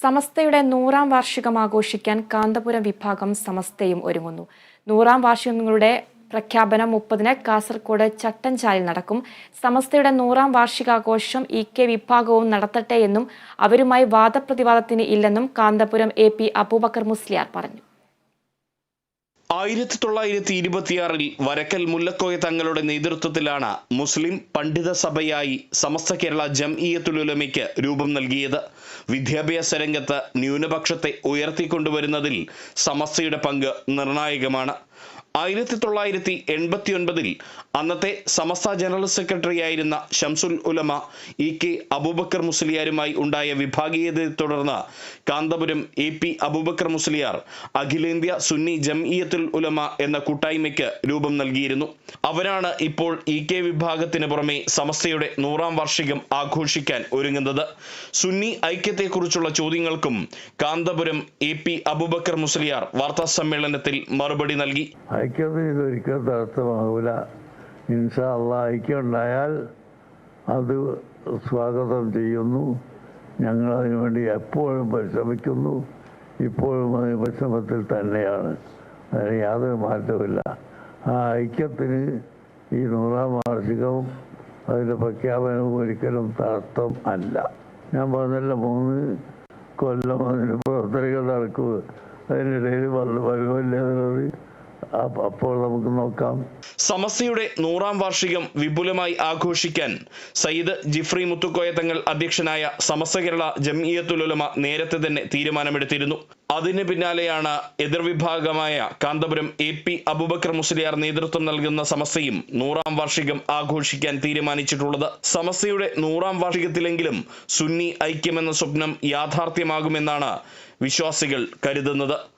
സമസ്തയുടെ നൂറാം വാർഷികം ആഘോഷിക്കാൻ കാന്തപുരം വിഭാഗം സമസ്തയും ഒരുങ്ങുന്നു. നൂറാം വാർഷികങ്ങളുടെ പ്രഖ്യാപനം മുപ്പതിന് കാസർകോട് ചട്ടൻചാലിൽ നടക്കും. സമസ്തയുടെ നൂറാം വാർഷികാഘോഷം ഇ കെ വിഭാഗവും നടത്തട്ടെ എന്നും അവരുമായി വാദപ്രതിവാദത്തിന് ഇല്ലെന്നും കാന്തപുരം എ പി അബൂബക്കർ മുസ്ലിയാർ പറഞ്ഞു. ആയിരത്തി തൊള്ളായിരത്തി ഇരുപത്തിയാറിൽ വരക്കൽ മുല്ലക്കോയ തങ്ങളുടെ നേതൃത്വത്തിലാണ് മുസ്ലിം പണ്ഡിത സഭയായി സമസ്ത കേരള ജംഇയത്തുലുലമയ്ക്ക് രൂപം നൽകിയത്. വിദ്യാഭ്യാസ രംഗത്ത് ന്യൂനപക്ഷത്തെ ഉയർത്തിക്കൊണ്ടുവരുന്നതിൽ സമസ്തയുടെ പങ്ക് നിർണായകമാണ്. ആയിരത്തി തൊള്ളായിരത്തി എൺപത്തി ഒൻപതിൽ അന്നത്തെ സമസ്ത ജനറൽ സെക്രട്ടറി ആയിരുന്ന ഷംസുൽ ഉലമ ഇ കെ അബൂബക്കർ മുസ്ലിയാരുമായി ഉണ്ടായ വിഭാഗീയതയെ തുടർന്ന് കാന്തപുരം എ പി അബൂബക്കർ മുസ്ലിയാർ അഖിലേന്ത്യാ സുന്നി ജംഇയത്തുൽ ഉലമ എന്ന കൂട്ടായ്മയ്ക്ക് രൂപം നൽകിയിരുന്നു. അവരാണ് ഇപ്പോൾ ഇ കെ വിഭാഗത്തിന് പുറമെ സമസ്തയുടെ നൂറാം വാർഷികം ആഘോഷിക്കാൻ ഒരുങ്ങുന്നത്. സുന്നി ഐക്യത്തെക്കുറിച്ചുള്ള ചോദ്യങ്ങൾക്കും കാന്തപുരം എ പി അബൂബക്കർ മുസ്ലിയാർ വാർത്താ സമ്മേളനത്തിൽ മറുപടി നൽകി. ഐക്യത്തിന് ഇതൊരിക്കലും തടസ്സമാകൂല ഇൻഷാ അള്ളാ ഐക്യം ഉണ്ടായാൽ അത് സ്വാഗതം ചെയ്യുന്നു. ഞങ്ങൾ അതിനുവേണ്ടി എപ്പോഴും പരിശ്രമിക്കുന്നു. ഇപ്പോഴും അതിന് പരിശ്രമത്തിൽ തന്നെയാണ്. അതിന് യാതൊരു മാറ്റവുമില്ല. ആ ഐക്യത്തിന് ഈ നൂറാം വാർഷികവും അതിന്റെ പ്രഖ്യാപനവും ഒരിക്കലും തടസ്സം അല്ല. ഞാൻ പറഞ്ഞല്ല മൂന്ന് കൊല്ലം അതിന് പ്രവർത്തനങ്ങൾ നടക്കുക അതിനിടയിൽ വല്ല വരുമല്ലേ എന്നുള്ളത് അപ്പോൾ നമുക്ക് നോക്കാം. സമസ്യയുടെ നൂറാം വാർഷികം വിപുലമായി ആഘോഷിക്കാൻ സയ്യിദ് ജിഫ്രി മുത്തുക്കോയ തങ്ങൾ അധ്യക്ഷനായ സമസ്ത കേരള ജംഇയത്തുലുലമ നേരത്തെ തന്നെ തീരുമാനമെടുത്തിരുന്നു. അതിന് പിന്നാലെയാണ് എതിർവിഭാഗമായ കാന്തപുരം എ പി അബുബക്കർ മുസ്ലിയാർ നേതൃത്വം നൽകുന്ന സമസ്തയും നൂറാം വാർഷികം ആഘോഷിക്കാൻ തീരുമാനിച്ചിട്ടുള്ളത്. സമസ്യയുടെ നൂറാം വാർഷികത്തിലെങ്കിലും സുന്നി ഐക്യമെന്ന സ്വപ്നം യാഥാർത്ഥ്യമാകുമെന്നാണ് വിശ്വാസികൾ കരുതുന്നത്.